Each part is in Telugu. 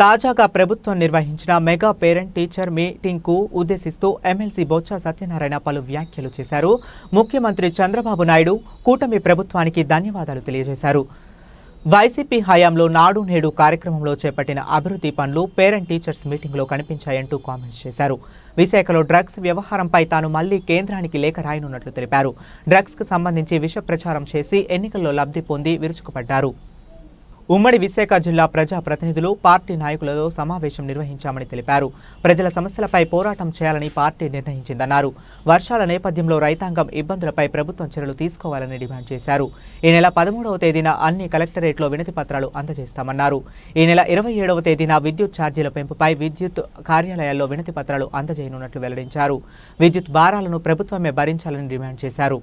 తాజాగా ప్రభుత్వం నిర్వహించిన మెగా పేరెంట్ టీచర్ మీటింగ్కు ఉద్దేశిస్తూ ఎమ్మెల్సీ బొత్స సత్యనారాయణ పలు వ్యాఖ్యలు చేశారు. ముఖ్యమంత్రి చంద్రబాబు నాయుడు కూటమి ప్రభుత్వానికి ధన్యవాదాలు తెలియజేశారు. వైసీపీ హయాంలో నాడు నేడు కార్యక్రమంలో చేపట్టిన అభివృద్ధి పనులు పేరెంట్ టీచర్స్ మీటింగ్లో కనిపించాయంటూ కామెంట్స్ చేశారు. విశాఖలో డ్రగ్స్ వ్యవహారంపై తాను మళ్ళీ కేంద్రానికి లేఖ రాయనున్నట్లు తెలిపారు. డ్రగ్స్కు సంబంధించి విష ప్రచారం చేసి ఎన్నికల్లో లబ్ధి పొంది విరుచుకుపడ్డారు. ఉమ్మడి విశాఖ జిల్లా ప్రజా ప్రతినిధులు పార్టీ నాయకులతో సమావేశం నిర్వహించామని తెలిపారు. ప్రజల సమస్యలపై పోరాటం చేయాలని పార్టీ నిర్ణయించిందన్నారు. వర్షాల నేపథ్యంలో రైతాంగం ఇబ్బందులపై ప్రభుత్వం చర్యలు తీసుకోవాలని డిమాండ్ చేశారు. ఈ నెల పదమూడవ తేదీన అన్ని కలెక్టరేట్లో వినతి పత్రాలు అందజేస్తామన్నారు. ఈ నెల ఇరవై ఏడవ తేదీన విద్యుత్ ఛార్జీల పెంపుపై విద్యుత్ కార్యాలయాల్లో వినతి పత్రాలు అందజేయనున్నట్లు వెల్లడించారు. విద్యుత్ భారాలను ప్రభుత్వమే భరించాలని డిమాండ్ చేశారు.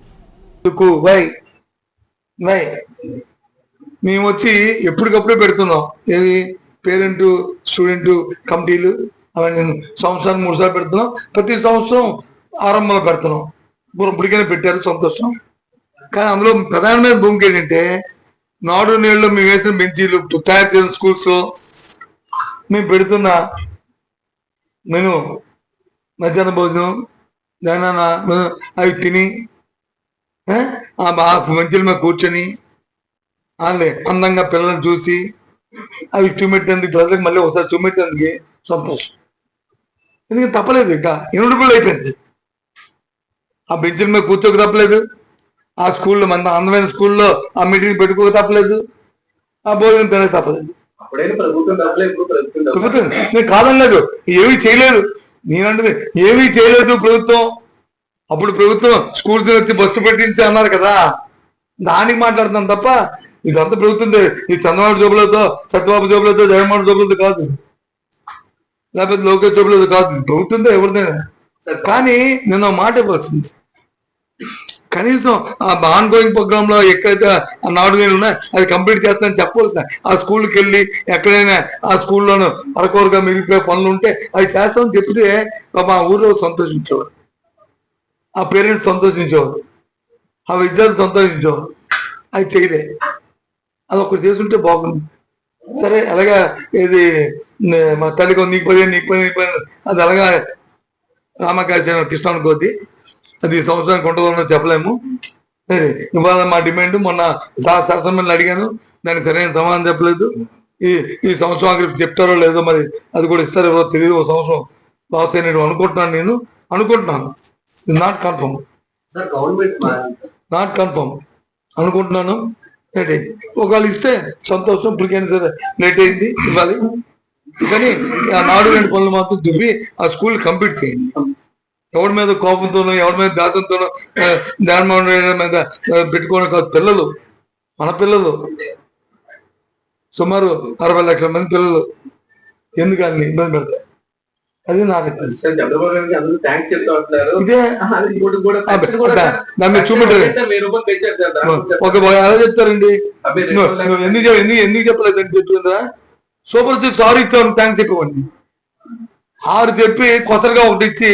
మేము వచ్చి ఎప్పటికప్పుడే పెడుతున్నాం. ఏవి పేరెంట్ స్టూడెంట్ కమిటీలు అవన్నీ సంవత్సరానికి మూడు సార్లు పెడుతున్నాం. ప్రతి సంవత్సరం ఆరంభంలో పెడుతున్నాం. ఇప్పుడు ఇప్పటికైనా పెట్టారు సంతోషం. కానీ అందులో ప్రధానమైన భూమికి ఏంటంటే నాడు నీళ్ళు మేము వేసిన బెంచీలు తయారు చేసిన స్కూల్స్ మేము పెడుతున్న మెను మధ్యాహ్న భోజనం దాని అవి తిని ఆ బా మంచుల కూర్చొని వాళ్ళని అందంగా పిల్లల్ని చూసి అవి చూపెట్టేందుకు పిల్లలకి మళ్ళీ ఒకసారి చూపెట్టేందుకు సంతోషం. ఎందుకంటే తప్పలేదు ఇంకా ఇనుడుబుల్ అయిపోయింది. ఆ బెంచుల మీద కూర్చోక తప్పలేదు. ఆ స్కూల్లో మన అందమైన స్కూల్లో ఆ మీటింగ్ పెట్టుకోక తప్పలేదు. ఆ భోజనం తినక తప్పలేదు. ప్రభుత్వం నేను కాదనలేదు ఏమీ చేయలేదు. నేనంటే ఏమీ చేయలేదు ప్రభుత్వం. అప్పుడు ప్రభుత్వం స్కూల్స్ వచ్చి బస్సు పెట్టించి అన్నారు కదా. దానికి మాట్లాడుతున్నాను తప్ప ఇదంతా పెరుగుతుందే. ఈ చంద్రబాబు జోబులతో సత్యబాబు జోబులతో జగన్మోహన్ జోబులతో కాదు. లేకపోతే లోకేష్ జోబులతో కాదు. పెరుగుతుందో ప్రభుత్వంతో ఎవరిదైనా కానీ నేను మాట ఇవ్వాల్సింది కనీసం ఆ ఆన్ గోయింగ్ ప్రోగ్రామ్లో ఎక్కడైతే ఆ నాడు నేను ఉన్నాయి అది కంప్లీట్ చేస్తానని చెప్పవలసిన ఆ స్కూల్కి వెళ్ళి ఎక్కడైనా ఆ స్కూల్లోనూ అరకొరగా మిగిలిపోయే పనులు ఉంటే అవి చేస్తామని చెప్తే మా ఆ ఊర్లో సంతోషించేవారు. ఆ పేరెంట్స్ సంతోషించేవారు. ఆ విద్యార్థులు సంతోషించేవారు. అది చేయలే. అది ఒకటి చేసుంటే బాగుంది. సరే అలాగా ఇది మా తల్లికి నీకు పదిహేను నీకు పదిహేను నీకు పదిహేను అది అలాగా రామకాశ కృష్ణాన్ని కొద్ది అది ఈ సంవత్సరానికి ఉంటుందో చెప్పలేము. సరే ఇవాళ మా డిమాండ్ మొన్న శాసనమండలి అడిగాను. దానికి సరైన సమాధానం చెప్పలేదు. ఈ ఈ సంవత్సరం ఆఖరికి చెప్తారో లేదో మరి అది కూడా ఇస్తారో ఎవరో తెలియదు ఒక సంవత్సరం లాస్ అయినట్టు అనుకుంటున్నాను నేను. అనుకుంటున్నాను. Not confirm. నాట్ కన్ఫర్మ్ అనుకుంటున్నాను. నెట్ అయింది ఒకవేళ ఇస్తే సంతోషం ఇప్పటికైనా సరే లేట్ అయింది ఇవ్వాలి. కానీ ఆ నాడు రెండు పనులు మాత్రం చూపి ఆ స్కూల్ కంప్లీట్ చేయండి. ఎవరి మీద కోపంతోనో ఎవరి మీద దాసంతోనో జగన్మోహన్ మీద పెట్టుకోవడం కాదు. పిల్లలు మన పిల్లలు. సుమారు అరవై లక్షల మంది పిల్లలు. ఎందుకని ఇబ్బంది పెడతారు? అది నాకు అందరూ థ్యాంక్స్ చెప్తా ఉంటున్నారు. ఇదే ఆహా, అది ఇంకోటి కూడా ఆ, ఖర్చులు కూడా దా- సార్, దాని మీద ఖర్చులు చూపెట్టారు. కూడా వెయ్యి రూపాయలు పెంచారు సార్ దాని గురించి ఒక ఎలా చెప్తారండి. ఎందుకు ఎందుకు ఎందుకు చెప్పలేదు అని చెప్తుందా? సూపర్ సిక్స్ ఆరు ఇచ్చావు థ్యాంక్స్ చెప్పండి ఆరు చెప్పి కొత్తగా ఒకటి ఇచ్చి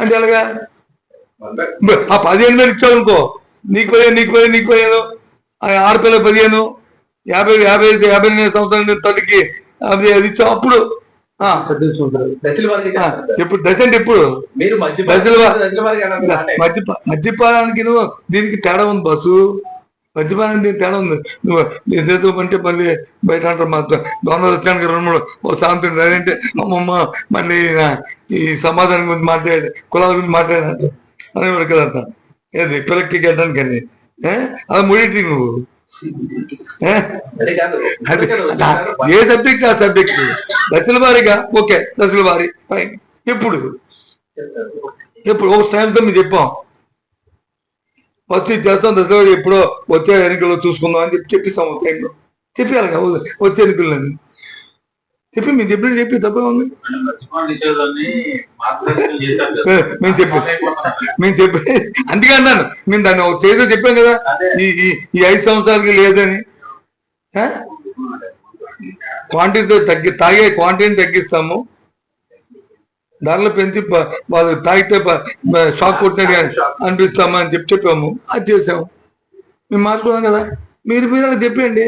అంటే ఎలాగా? ఆ పదిహేను వేలు ఇచ్చావు అనుకో. నీకు పదిహేను నీకు పదిహేను నీకు పదిహేను. ఆ ఆడపిల్ల పదిహేను. యాభై యాభై యాభై సంవత్సరాల తల్లికి అది అది ఇచ్చావు అప్పుడు ఎప్పుడు దశ అంటే కదా, మద్యప మద్యపానానికి నువ్వు దీనికి తేడా ఉంది బస్సు మద్యపానానికి దీనికి తేడా ఉంది. నువ్వు ఏదేదో అంటే మళ్ళీ బయట అంటారు మా దొంగ వచ్చానికి రెండు మూడు ఓ సాంతం అదేంటే? అమ్మమ్మ మళ్ళీ ఈ సమాధానం గురించి మాట్లాడే కులాల గురించి మాట్లాడినట్టు అనేవాడు కదంట? ఏది పిల్లకి గడ్డానికి అని? అది ముడిటి నువ్వు. ఏ? సబ్జెక్ట్ ఆ సబ్జెక్ట్ దశల వారీగా ఓకే దశల వారి ఫైన్ ఎప్పుడు? ఎప్పుడు? ఒక సాయంతో మేము చెప్పాం. ఫస్ట్ ఇది చేస్తాం వారి ఎప్పుడో వచ్చే ఎన్నికల్లో చూసుకుందాం అని చెప్పి చెప్పిస్తాం ఒక టైంలో చెప్పారు కదా వచ్చే ఎన్నికలని చెప్పి మేము చెప్పినట్టు చెప్పి తప్పే ఉంది మేము చెప్పి మేము చెప్పి అందుకే అన్నాను మేము దాన్ని ఒక చేసో చెప్పాం కదా ఈ ఈ ఐదు సంవత్సరాలకి లేదని. క్వాంటిటీ తగ్గి తాగే క్వాంటిటీని తగ్గిస్తాము. ధరలు పెంచి వాళ్ళు తాగితే షాక్ కొట్టినట్టు అనిపిస్తామా అని చెప్పి చెప్పాము. అది చేసాము మేము మార్చుకున్నాం కదా. మీరు మీరు అలా చెప్పండి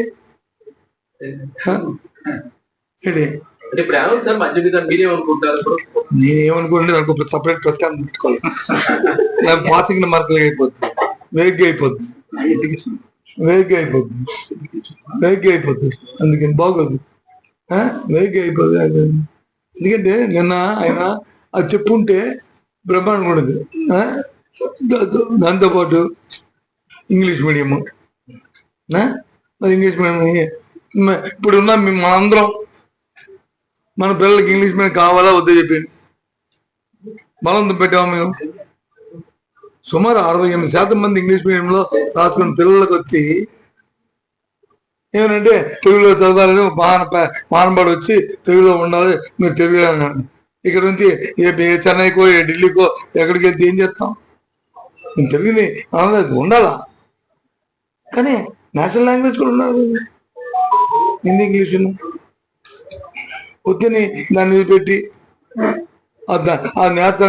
హ? ఏంటి అంటే ఇప్పుడు ఏమైంది సార్ మధ్య మీద మీరేమనుకుంటారు ఇప్పుడు నేనేమనుకోండి నాకు సపరేట్ ప్రెస్ కాన్ పెట్టుకోవాలి పాసింగ్ మార్కులు అయిపోతుంది వేగ్గా అయిపోతుంది వేగ్గా అయిపోతుంది వేగ్గా అయిపోతుంది అందుకని బాగోదు? వేగ్గా అయిపోతుంది. ఎందుకంటే నిన్న ఆయన అది చెప్పుంటే బ్రహ్మాండం ఉండదు ఆ? దా- దాంతోపాటు ఇంగ్లీష్ మీడియము? మరి ఇంగ్లీష్ మీడియం మ- ఇప్పుడు ఉన్న మేము మనందరం మన పిల్లలకి ఇంగ్లీష్ మీడియం కావాలా వద్దా చెప్పండి బలవంతం పెట్టాము మేము? సుమారు అరవై ఎనిమిది శాతం మంది ఇంగ్లీష్ మీడియంలో రాసుకున్న పిల్లలకు వచ్చి ఏమంటే తెలుగులో చదవాలని మాన మానబడి వచ్చి తెలుగులో ఉండాలి మీరు తెలుగులో అన్నాడు ఇక్కడ నుంచి ఏ చెన్నైకో ఏ ఢిల్లీకో ఎక్కడికి వెళ్తే ఏం చేస్తాం? నేను తెలుగుని ఆంధ్ర ఉండాలా? కానీ నేషనల్ లాంగ్వేజ్ కూడా ఉండాలి హిందీ ఇంగ్లీష్ వద్దని దాన్ని పెట్టి ఆ దా-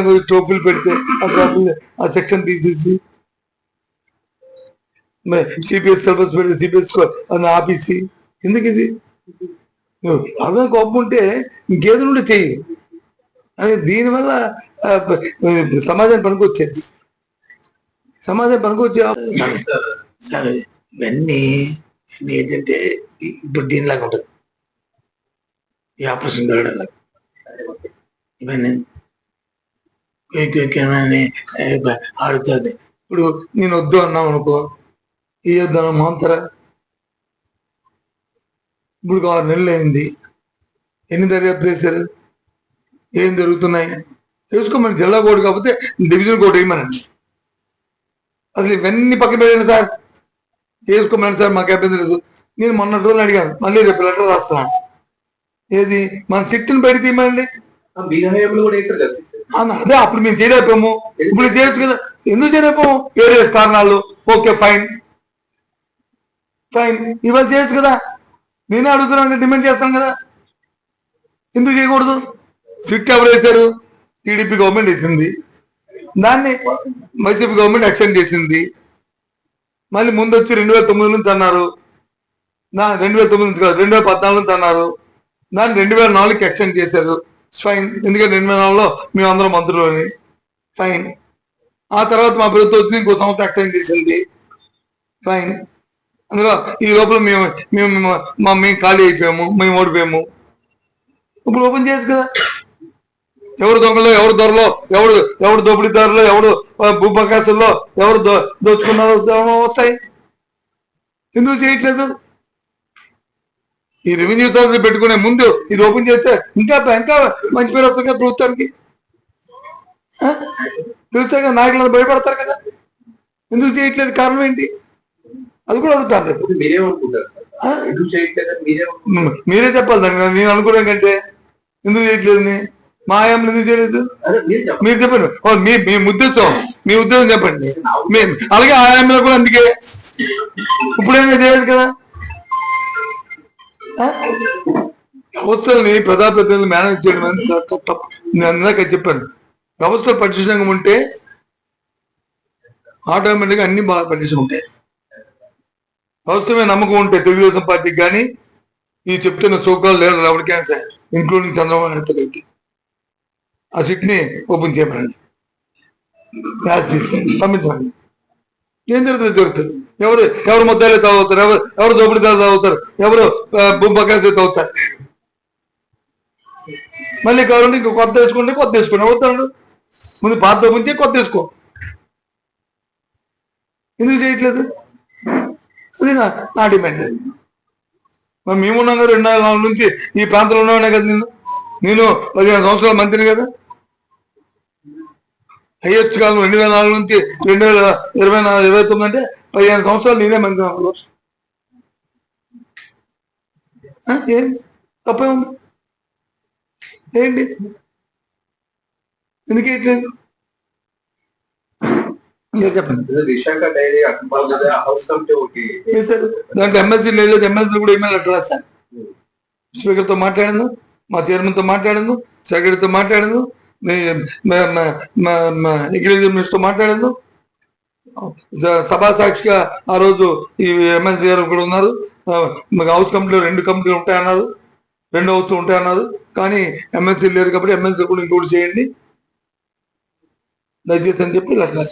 గురించి ట్రోఫీలు పెడితే ఆ ట్రోఫీలు ఆ సెక్షన్ తీసేసి. సిపిఎస్ సిలబస్ పెడితే సిబిఎస్ అది ఆపేసి. ఎందుకు ఇది? అర్థం కోపం ఉంటే ఇంకేదో నుండి చెయ్యి. అది దీనివల్ల సమాజం పనికొచ్చేది. సమాజం పనికొచ్చే సరే ఇవన్నీ ఏంటంటే ఇప్పుడు దీనిలాగా ఉంటుంది. ఈ ఆపరేషన్ జరగడం ఇవన్నీ అని ఆడుతుంది ఇప్పుడు నేను వద్దు అన్నావు అనుకో ఏ వద్దు మాంతరా ఇప్పుడు ఆరు నెలలు అయింది. ఎన్ని దర్యాప్తు చేశారు? ఏం జరుగుతున్నాయి? తెలుసుకోమని జిల్లా కోర్టు కాకపోతే డివిజన్ కోర్టు వేయమనండి. అసలు ఇవన్నీ పక్కన పెట్టండి సార్. వేసుకోమని సార్ మాకు అభ్యంతరం లేదు. నేను మొన్న రోజులు అడిగాను. మళ్ళీ రేపు లెటర్ రాస్తున్నాను. ఏది? మన సిట్టును బయట తీయమండి. అదే అప్పుడు మేము చేయలేకపోయాము ఇప్పుడు చేయొచ్చు కదా. ఎందుకు చేయలేకపోయాము వేరియస్ కారణాలు. Okay fine. ఫైన్. ఇవాళ చేయొచ్చు కదా. నేనే అడుగుతున్నాను కదా, డిమాండ్ చేస్తాను కదా. ఎందుకు చేయకూడదు? సిట్ ఎవరు వేశారు? టీడీపీ గవర్నమెంట్ వేసింది. దాన్ని వైసీపీ గవర్నమెంట్ ఎక్స్టెండ్ చేసింది. మళ్ళీ ముందు వచ్చి రెండు వేల తొమ్మిది నుంచి అన్నారు. నా రెండు వేల తొమ్మిది నుంచి కాదు రెండు వేల పద్నాలుగు నుంచి అన్నారు. దాన్ని రెండు వేల నాలుగుకి ఎక్స్టెండ్ చేశారు. ఫైన్ ఎందుకంటే రెండు వేల నాలుగులో మేము అందరం అని ఫైన్ ఆ తర్వాత మా ప్రభుత్వం వచ్చింది ఇంకో సంవత్సరం ఎక్స్టెండ్ చేసింది. ఫైన్ అందులో ఈ లోపల మేము మేము మా మేము ఖాళీ అయిపోయాము. మేము ఓడిపోయాము. ఇప్పుడు ఓపెన్ చేయొచ్చు కదా. ఎవరు దొంగలో ఎవరు దొరలో ఎవడు ఎవడు దోపిడీదారులో ఎవడు ఆ, భూబకాసుల్లో ఎవరు దో దోచుకున్నారో వస్తాయి. ఎందుకు చేయట్లేదు? ఈ రెవెన్యూ సర్వీస్ పెట్టుకునే ముందు ఇది ఓపెన్ చేస్తే ఇంకా ఇంకా మంచి పేరు వస్తుంది కదా ప్రభుత్వానికి? ప్రభుత్వంగా నాయకులను భయపడతారు కదా. ఎందుకు చేయట్లేదు? కారణం ఏంటి? అది కూడా అడుగుతాను రేపు. మీరే చెప్పాలి దానికి. నేను అనుకోవడం కంటే ఎందుకు చేయట్లేదు? మా ఆయాంలో ఎందుకు చేయలేదు? మీరు చెప్పండి. మీ మీ ఉద్దేశం మీ ఉద్దేశం చెప్పండి. అలాగే ఆయాంలో కూడా అందుకే. ఇప్పుడేమో చేయలేదు కదా? వ్యవస్థల్ని ప్రజాప్రతినిధులు మేనేజ్ చేయడం నేను ఇందాక చెప్పాను. వ్యవస్థ పటిష్టంగా ఉంటే ఆటోమేటిక్గా అన్ని బాగా పటిష్టం ఉంటాయి. వ్యవస్థ మీద నమ్మకం ఉంటే తెలుగుదేశం పార్టీకి కానీ ఈ చెప్తున్న సోకాలు లేదు ఎవరికైనా సరే ఇంక్లూడింగ్ చంద్రబాబు నాయుడు గారికి ఆ సిట్ని ఓపెన్ చేయమనండి క్లాస్ తీసుకొని పంపించండి ఏం జరుగుతుంది జరుగుతుంది. ఎవరు ఎవరు ముద్దాలు తాగుతారు ఎవరు ఎవరు దోపిడీదారులు తాగుతారు ఎవరు బుంబకాయ తాగుతారు. మళ్ళీ కావాలంటే ఇంకో కొత్త వేసుకుంటే కొత్త వేసుకోండి అవుతాడు ముందు పాత ముందే కొత్త వేసుకో ఎందుకు చేయట్లేదు? అది నా నా డిమాండ్. మరి మేమున్నాం కదా రెండు నాలుగు నుంచి ఈ ప్రాంతంలో ఉన్నానే కదా నేను నేను పదిహేను సంవత్సరాల మంత్రిని కదా? హైయెస్ట్ కాలం రెండు వేల నాలుగు నుంచి రెండు వేల ఇరవై నాలుగు ఇరవై తొమ్మిది అంటే పదిహేను సంవత్సరాలు నేనే మంత్రి. ఆ, ఏం తప్పే ఉంది. ఏంటి? ఎందుకు ఇట్లేదు మీద దాంట్లో ఎమ్మెల్సీ లేదు ఎమ్మెల్సీ కూడా ఈమెయిల్ లెటర్ రాశాను స్పీకర్తో మాట్లాడాను మా చైర్మన్తో మాట్లాడాను సెక్రటరీతో మాట్లాడాను అగ్రికల్చర్ మినిస్టర్ మాట్లాడాను సభా సాక్షిగా ఆ రోజు ఈ ఎమ్మెల్సీ గారు కూడా ఉన్నారు. హౌస్ కమిటీలో రెండు కమిటీలు ఉంటాయన్నారు. రెండు హౌస్ ఉంటాయి అన్నారు కానీ ఎమ్మెల్సీ లేరు కాబట్టి ఎమ్మెల్సీ కూడా ఇంకోటి చేయండి. దయచేసి అని చెప్పి అట్లా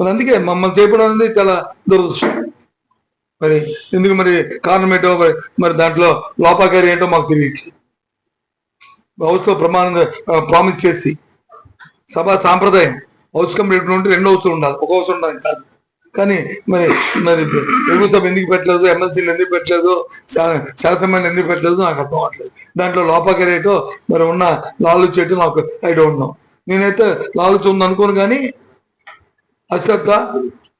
మరి అందుకే మమ్మల్ని చేయడం అనేది చాలా దురదృష్టం. మరి ఎందుకు మరి కారణం ఏంటో మరి- మరి దాంట్లో లోపాకారి ఏంటో మాకు తెలియట్లేదు. హౌస్లో ప్రమాణంగా ప్రామిస్ చేసి. సభా సాంప్రదాయం. హౌస్ కంప్లీట్ ఉంటే రెండు హౌస్లు ఉండాలి. ఒక హౌస్ ఉండాలి కాదు. కానీ మరి మరి తెలుగు సభ ఎందుకు పెట్టలేదు? ఎమ్మెల్సీలు ఎందుకు పెట్టలేదు? శాసనమండలి ఎందుకు పెట్టలేదు? నాకు అర్థం అవ్వట్లేదు దాంట్లో లోపాకారి మరి ఉన్న లాలు చెట్టు నాకు ఐ డోంట్ నో. నేనైతే లాలుచి ఉంది అనుకోను కానీ అశ్రద్ధ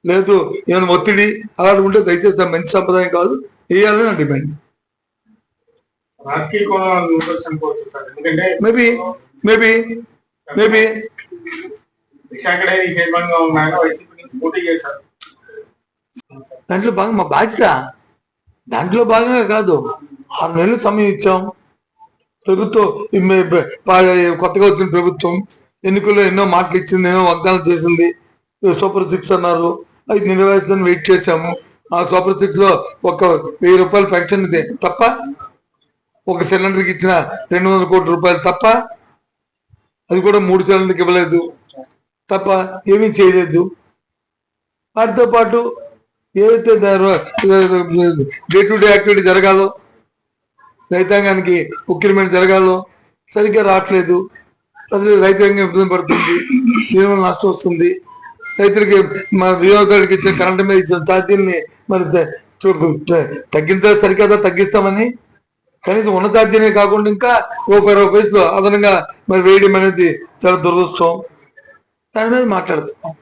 లేదు. ఏమైనా ఒత్తిడి అలాంటి ఉంటే దయచేసి మంచి సంప్రదాయం కాదు. వేయాలని నా డిమాండ్ రాజకీయ కోణం ఉండొచ్చు అనుకోవచ్చు సార్ ఎందుకంటే మేబీ మేబీ మేబీ దాంట్లో భాగం మా బాధ్యత. దాంట్లో భాగంగా కాదు. ఆరు నెలలు సమయం ఇచ్చాం. ప్రభుత్వం కొత్తగా వచ్చిన ప్రభుత్వం ఎన్నికల్లో ఎన్నో మాటలు ఇచ్చింది ఎన్నో వాగ్దానం చేసింది. సూపర్ సిక్స్ అన్నారు. అది నెరవేర్చదని వెయిట్ చేశాము. ఆ సూపర్ సిక్స్లో ఒక వెయ్యి రూపాయలు పెన్షన్ ఇది తప్ప ఒక సిలిండర్కి ఇచ్చిన రెండు వందల కోట్ల రూపాయలు తప్ప అది కూడా మూడు సిలిండర్కి ఇవ్వలేదు. తప్ప ఏమీ చేయలేదు. వాటితో పాటు ఏదైతే డే టు డే యాక్టివిటీ జరగాలో రైతాంగానికి ఉక్కిరిమెంట్ జరగాలో సరిగ్గా రావట్లేదు. ప్రజలు రైతాంగం ఇబ్బంది పడుతుంది. దీనివల్ల నష్టం వస్తుంది. రైతులకి మా వినియోగదారుడికి ఇచ్చిన కరెంటు మీద ఇచ్చిన ఛార్జీల్ని మరి తగ్గిందా చూ- సరికదా తగ్గిస్తామని కనీసం ఉన్న ఛార్జీనే కాకుండా ఇంకా రూపాయి ఇరవై పైసలు అదనంగా మరి వేయడం అనేది చాలా దురదృష్టం. దాని మీద మాట్లాడుతున్నాం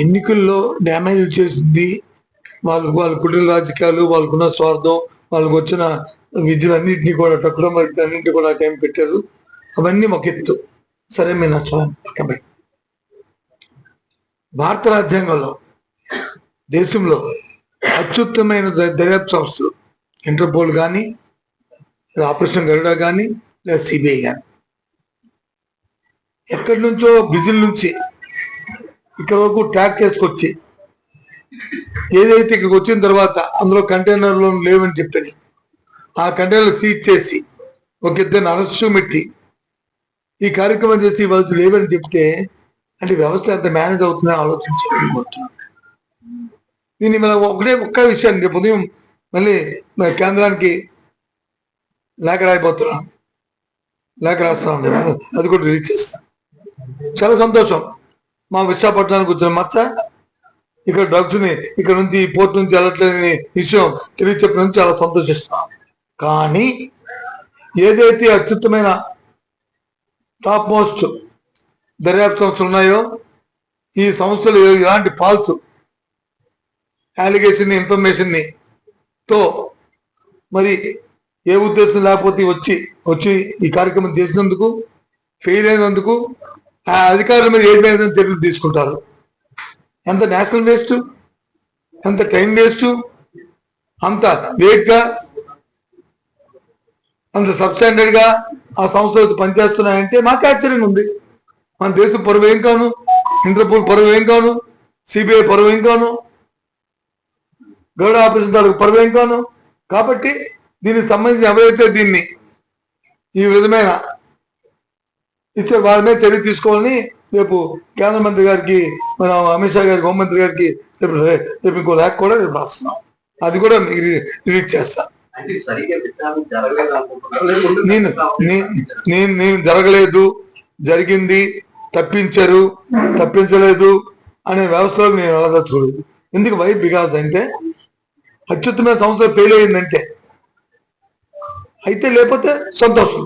ఎన్నికల్లో డ్యామేజ్ చేసింది వాళ్ళు వాళ్ళ కుటుంబ రాజకీయాలు వాళ్ళకున్న స్వార్థం వాళ్ళకు వచ్చిన విద్యలన్నింటినీ కూడా తక్కువ అన్నింటినీ కూడా టైం పెట్టారు. అవన్నీ ఒక ఎత్తు. సరే మీ నష్టాన్ని పక్కన పెట్టి భారత రాజ్యాంగంలో దేశంలో అత్యుత్తమైన దర్యాప్తు సంస్థలు ఇంటర్పోల్ కానీ ఆపరేషన్ గరుడ కానీ లేదా సిబిఐ కానీ ఎక్కడి నుంచో బ్రెజిల్ నుంచి ఇక్కడ వరకు ట్రాక్ చేసుకొచ్చి ఏదైతే ఇక్కడికి వచ్చిన తర్వాత అందులో కంటైనర్లు లేవని చెప్పని ఆ కంటైనర్ సీజ్ చేసి ఒక ఇద్దరిని అరెస్టు పెట్టి ఈ కార్యక్రమం చేసి వాళ్ళు లేవని చెప్తే అంటే వ్యవస్థ ఎంత మేనేజ్ అవుతుందో ఆలోచించి దీన్ని మన ఒకటే ఒక్క విషయాన్ని రేపు ఉదయం మళ్ళీ కేంద్రానికి లేఖ రాయిపోతున్నా లేఖ రాస్తున్నాం అది కూడా రిలీజ్ చేస్తాను చాలా సంతోషం. మా విశాఖపట్నానికి వచ్చిన మచ్చ ఇక్కడ డ్రగ్స్ని ఇక్కడ నుంచి పోర్ట్ నుంచి వెళ్ళట్లేదని విషయం తెలియ నుంచి చాలా సంతోషిస్తున్నాం కానీ ఏదైతే అత్యుత్తమైన టాప్ మోస్ట్ దర్యాప్తు సంస్థలు ఉన్నాయో ఈ సంస్థలు ఇలాంటి ఫాల్స్ అలిగేషన్ ఇన్ఫర్మేషన్ని తో మరి ఏ ఉద్దేశం లేకపోతే వచ్చి వచ్చి ఈ కార్యక్రమం చేసినందుకు ఫెయిల్ అయినందుకు ఆ అధికారుల మీద ఏ చర్యలు తీసుకుంటారు? ఎంత నేషనల్ వేస్ట్? ఎంత టైం వేస్ట్ అంత వేగ్గా అంత సబ్స్టాండర్డ్గా ఆ సంస్థలు పనిచేస్తున్నాయంటే మాకు ఆశ్చర్యంగా ఉంది. మన దేశం పరువు ఏం కాను? ఇంటర్పోల్ పరువు ఏం కాను? సిబిఐ పరువు ఏం కాను? గౌడ ఆపరేషన్ తాలూకు పరువు ఏం కాను? కాబట్టి దీనికి సంబంధించి ఎవరైతే దీన్ని ఈ విధమైన ఇచ్చే వారి మీద చర్య తీసుకోవాలని రేపు కేంద్ర మంత్రి గారికి మన అమిత్ షా గారికి హోంమంత్రి గారికి రేపు రేపు ఇంకో లేఖ కూడా రేపు రాస్తున్నాం. అది కూడా మీకు రిలీజ్ చేస్తాం. నేను నేను నేను జరగలేదు జరిగింది తప్పించారు తప్పించలేదు అనే వ్యవస్థలో నేను వెళ్ళదలుచుకోలేదు ఎందుకు వై బికాస్ అంటే అత్యుత్తమైన సంస్థ ఫెయిల్ అయిందంటే అయితే లేకపోతే సంతోషం.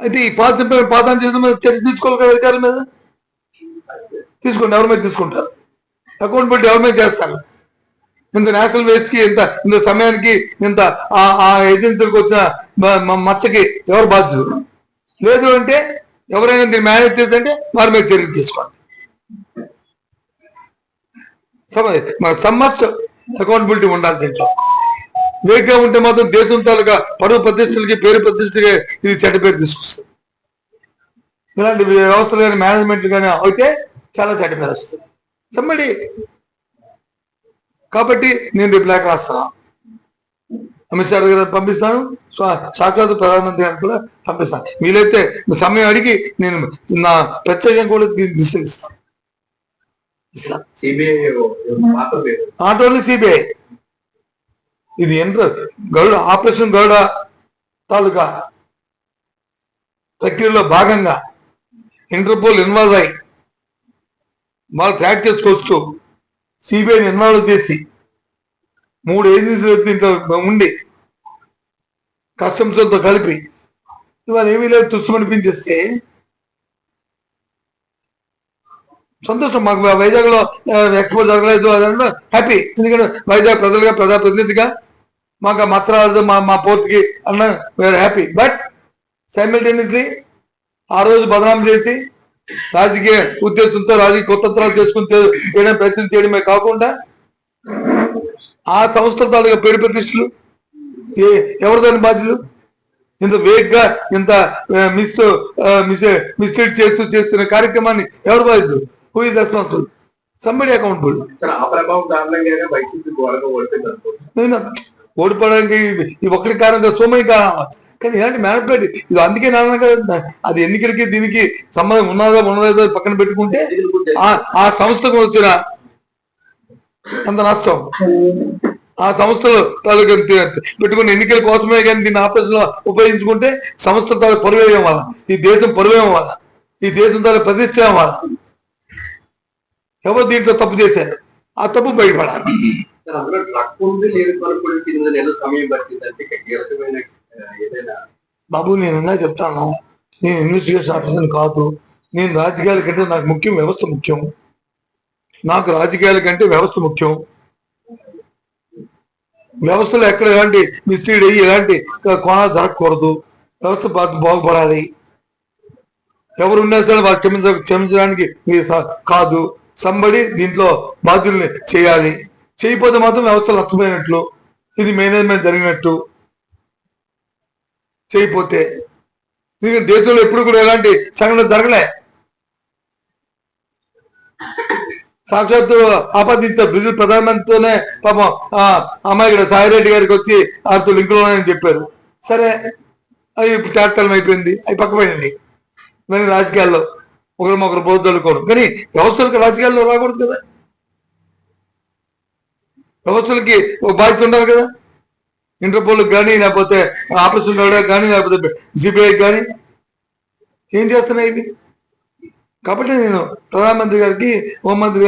అయితే ఈ పాత పాతాన్ని చేసిన మీద చర్య తీసుకోవాలి కదా అధికారుల మీద? తీసుకోండి ఎవరి మీద తీసుకుంటారు? అకౌంటబిలిటీ ఎవరి మీద చేస్తారు? ఇంత నేషనల్ వేస్ట్కి ఇంత ఇంత సమయానికి ఇంత ఆ ఏజెన్సీలకు వచ్చిన మచ్చకి ఎవరు బాధ్యులు? లేదు అంటే ఎవరైనా దీన్ని మేనేజ్ చేస్తుంటే వారి మీద చర్యలు తీసుకోండి. సమ్ మస్ట్ అకౌంటబిలిటీ ఉండాలి దీంట్లో. వేగ్గా ఉంటే మాత్రం దేశం తాలూకా పరువు ప్రతిష్టలకి పేరు ప్రతిష్టలకి ఇది చెడ్డ పేరు తీసుకొస్తుంది. ఇలాంటి వ్యవస్థలు కానీ మేనేజ్మెంట్ కానీ అయితే చాలా చెడ్డ పేరు వస్తుంది. సమ్మడి కాబట్టి నేను రేపు లేఖ రాస్తాను అమిత్ షా గారు పంపిస్తాను సాక్షాత్ ప్రధానమంత్రి గారికి కూడా పంపిస్తాను వీలైతే సమయం అడిగి నేను నా ప్రత్యేకంగా కూడా పేరు? Not only CBI. ఇది ఎంటర్ గరుడ ఆపరేషన్ గరుడ తాలూకా ప్రక్రియలో భాగంగా ఇంటర్పోల్ ఇన్వాల్వ్ అయి వాళ్ళు ట్రాక్ చేసుకొస్తూ సిబిఐని ఇన్వాల్వ్ చేసి మూడు ఏజెన్సీలు దీంట్లో ఉండి కస్టమ్స్తో కలిపి ఇవాళ ఏమీ లేదు తుస్సుమనిపించేస్తే సంతోషం మాకు. వైజాగ్లో లో జరగలేదు అదంటే హ్యాపీ. ఎందుకంటే వైజాగ్ ప్రజలుగా ప్రజాప్రతినిధిగా మాకు ఆ మా మా పోర్ట్కి అన్న వేరే హ్యాపీ బట్ సైమిల్టేనియస్లీ ఆ రోజు బదనాం చేసి రాజకీయ ఉద్దేశంతో రాజకీయ కుతంత్రాలు చేసుకుని చేయడం ప్రయత్నం చేయడమే కాకుండా ఆ సంస్థ తాలూకా పేరు ప్రతిష్టలు ఏ ఎవరు దాని బాధ్యులు? ఇంత వేగ్గా ఇంత మిస్ మిస్ మిస్లీడ్ చేస్తూ చేస్తున్న కార్యక్రమాన్ని ఎవరు బాధ్యులు? Who is responsible somebody accountable నేను ఓడిపోవడానికి ఈ కారణంగా సో మనీ కారణం. కానీ ఇలాంటి మ్యానిపులేట్ ఇది అందుకే నాన్న కదా అది ఎన్నికలకి దీనికి సంబంధం ఉన్నదా ఉన్నదో పక్కన పెట్టుకుంటే ఆ ఆ సంస్థకు వచ్చిన అంత నష్టం. ఆ సంస్థలు తాలూకా పెట్టుకున్న ఎన్నికల కోసమే కానీ దీన్ని ఆపరేషన్లో ఉపయోగించుకుంటే సంస్థ తాలూకు పరువేయం వల్ల ఈ దేశం పరువేయం వల్ల ఈ దేశం తాలూకు ప్రతిష్ట వల్ల ఎవరు దీంట్లో తప్పు చేశారు? ఆ తప్పు బయటపడాలి. బాబు నేను ఇంకా చెప్తాను. నేను ఇన్వెస్టిగేషన్ ఆఫీసర్ కాదు. నేను రాజకీయాల కంటే నాకు ముఖ్యం వ్యవస్థ ముఖ్యం. నాకు రాజకీయాల కంటే వ్యవస్థ ముఖ్యం. వ్యవస్థలో ఎక్కడ ఎలాంటి మిస్లీడ్ అయ్యి ఎలాంటి కోణాలు జరగకూడదు. వ్యవస్థ బాగుపడాలి. ఎవరున్నా సరే వాళ్ళు క్షమించ క్షమించడానికి కాదు. సంబడి దీంట్లో బాధ్యుల్ని చేయాలి. చేయకపోతే మాత్రం వ్యవస్థ నష్టపోయినట్లు. ఇది మేనేజ్మెంట్ జరిగినట్టు. చేయకపోతే ఎందుకంటే దేశంలో ఎప్పుడు కూడా ఎలాంటి సంఘటన జరగలే. సాక్షాత్తు ఆపాదించారు బ్రెజిల్ ప్రధానమంత్రితోనే పాపం ఆ అమ్మాయి ఇక్కడ సాయిరెడ్డి గారికి వచ్చి ఆరుతో లింకులు ఉన్నాయని చెప్పారు. సరే అవి ఇప్పుడు తేటతలం అయిపోయింది. అవి పక్కపోయినండి మరి రాజకీయాల్లో ఒకరు ఒకరు బోధలుకోవడం కానీ. వ్యవస్థలకు రాజకీయాల్లో రాకూడదు కదా. వ్యవస్థలకి ఒక బాధ్యత ఉండాలి కదా. ఇంటర్పోల్ కానీ లేకపోతే ఆపరేషన్ కానీ లేకపోతే సిబిఐ కానీ ఏం చేస్తున్నాయి ఇవి? కాబట్టి నేను ప్రధానమంత్రి గారికి హోంమంత్రి